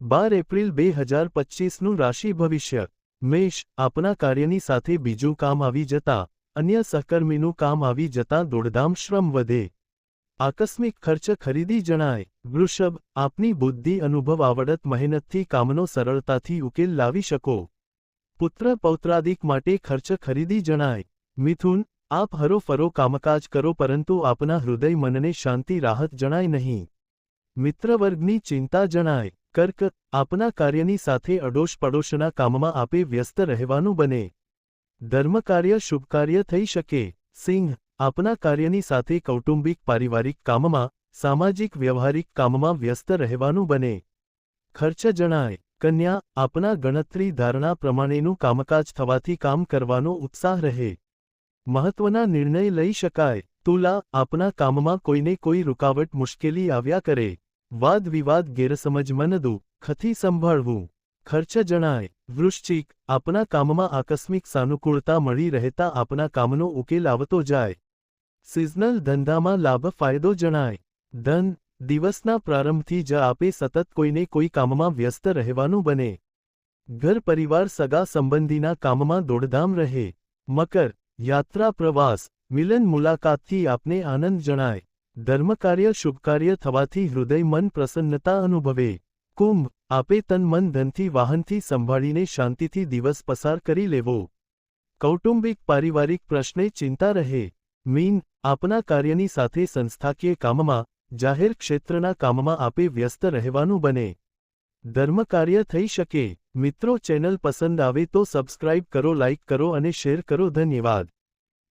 બાર April બે હજાર પચીસનું રાશિ ભવિષ્ય. મેષ આપના કાર્યની સાથે બીજું કામ આવી જતા, અન્ય સહકર્મીનું કામ આવી જતા દોડધામ શ્રમ વધે. આકસ્મિક ખર્ચ ખરીદી જણાય. વૃષભ, આપની બુદ્ધિ અનુભવ આવડત મહેનતથી કામનો સરળતાથી ઉકેલ લાવી શકો. પુત્ર પૌત્રાદિક માટે ખર્ચ ખરીદી જણાય. મિથુન, આપ હરોફરો કામકાજ કરો પરંતુ આપના હૃદય મનને શાંતિ રાહત જણાય નહીં. મિત્રવર્ગની ચિંતા જણાય. કર્ક આપના કાર્યની સાથે અડોશ પડોશના કામમાં આપે વ્યસ્ત રહેવાનું બને. ધર્મકાર્ય શુભકાર્ય થઈ શકે. સિંહ આપના કાર્યની સાથે કૌટુંબિક, પારિવારિક કામમાં, સામાજિક, વ્યવહારિક કામમાં વ્યસ્ત રહેવાનું બને. ખર્ચ જણાય. કન્યા આપના ગણતરી ધારણા પ્રમાણેનું કામકાજ થવાથી કામ કરવાનો ઉત્સાહ રહે. મહત્વના નિર્ણય લઈ શકાય. તુલા આપના કામમાં કોઈને કોઈ રૂકાવટ મુશ્કેલી આવ્યા કરે. વાદ વિવાદ ગેરસમજ મનદુ, ખથી સંભાળવું. ખર્ચ જણાય, વૃશ્ચિક, આપના કામમાં આકસ્મિક સાનુકૂળતા મળી રહેતા આપના કામનો ઉકેલ આવતો જાય. સિઝનલ ધંધામાં લાભ ફાયદો જણાય. ધન, દિવસના પ્રારંભથી જ આપે સતત કોઈને કોઈ કામમાં વ્યસ્ત રહેવાનું બને. ઘર પરિવાર સગા સંબંધીના કામમાં દોડધામ રહે. મકર, યાત્રા પ્રવાસ, મિલન મુલાકાતથી આપને આનંદ જણાય. ધર્મકાર્ય શુભકાર્ય થવાથી હૃદય મન પ્રસન્નતા અનુભવે. કુંભ, આપે તન મન ધનથી વાહનથી સંભાળીને શાંતિથી દિવસ પસાર કરી લેવો. કૌટુંબિક પારિવારિક પ્રશ્ને ચિંતા રહે. મીન, આપના કાર્યની સાથે સંસ્થાકીય કામમાં, જાહેર ક્ષેત્રના કામમાં આપે વ્યસ્ત રહેવાનું બને. ધર્મકાર્ય થઈ શકે. મિત્રો ચેનલ પસંદ આવે તો સબસ્ક્રાઇબ કરો, લાઇક કરો અને શેર કરો. ધન્યવાદ.